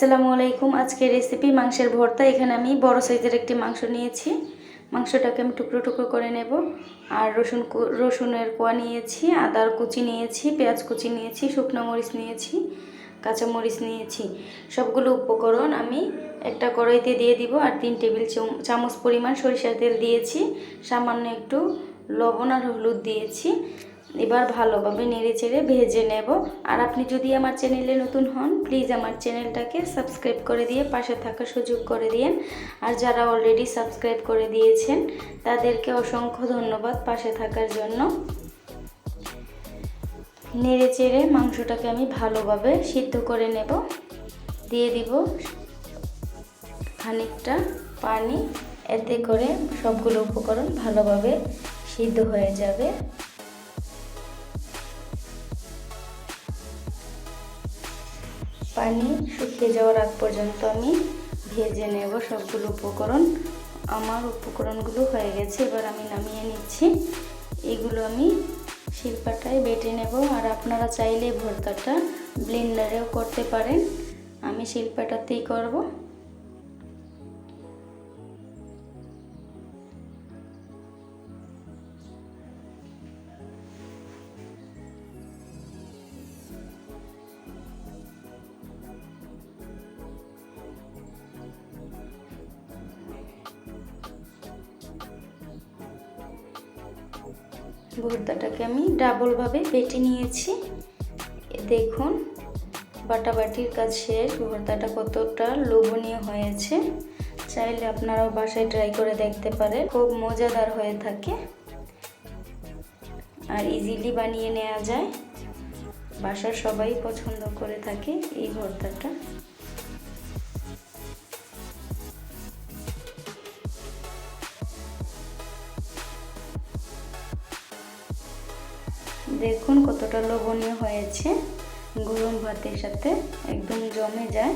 আসসালামু আলাইকুম। আজকে রেসিপি মাংসের ভর্তা। এখানে আমি বড় সাইজের একটি মাংস নিয়েছি। মাংসটাকে আমি টুকরো টুকরো করে নেব। আর রসুন রসুনের কোয়া নিয়েছি, আদার কুচি নিয়েছি, পেঁয়াজ কুচি নিয়েছি, শুকনো মরিচ নিয়েছি, কাঁচা মরিচ নিয়েছি। সবগুলো উপকরণ আমি একটা কড়াইতে দিয়ে দিব আর তিন টেবিল চাম- চামচ পরিমাণ সরিষার তেল দিয়েছি। সামান্য একটু লবণ আর হলুদ দিয়েছি। এবার ভালোভাবে নেড়ে চেড়ে ভেজে নেব। আর আপনি যদি আমার চ্যানেলে নতুন হন প্লিজ আমার চ্যানেলটাকে সাবস্ক্রাইব করে দিয়ে পাশে থাকার সুযোগ করে দিয়েন। আর যারা অলরেডি সাবস্ক্রাইব করে দিয়েছেন, তাদেরকে অসংখ্য ধন্যবাদ পাশে থাকার জন্য। নেড়ে চেড়ে মাংসটাকে আমি ভালোভাবে সিদ্ধ করে নেব। দিয়ে দিব খানিকটা পানি। এতে করে সবগুলো উপকরণ ভালোভাবে সিদ্ধ হয়ে যাবে। পানি শুকিয়ে যাওয়ার আগ পর্যন্ত আমি ভেজে নেব সবগুলো উপকরণ। আমার উপকরণগুলো হয়ে গেছে, এবার আমি নামিয়ে নিচ্ছি। এগুলো আমি শিল্পাটায় বেটে নেব। আর আপনারা চাইলে ভর্তাটা ব্লেন্ডারেও করতে পারেন। আমি শিল্পাটাতেই করব। ভর্তাটাকে আমি ডাবলভাবে বেটে নিয়েছি। দেখুন, বাটাবাটির কাজ শেষ। ভর্তাটা কতটা লোভনীয় হয়েছে। চাইলে আপনারাও বাসায় ট্রাই করে দেখতে পারেন। খুব মজাদার হয়ে থাকে। আর ইজিলি বানিয়ে নেওয়া যায়। বাসার সবাই পছন্দ করে থাকে এই ভর্তাটা দেখুন কতটা লোভনীয় হয়েছে। গরম ভাতের সাথে একদম জমে যায়।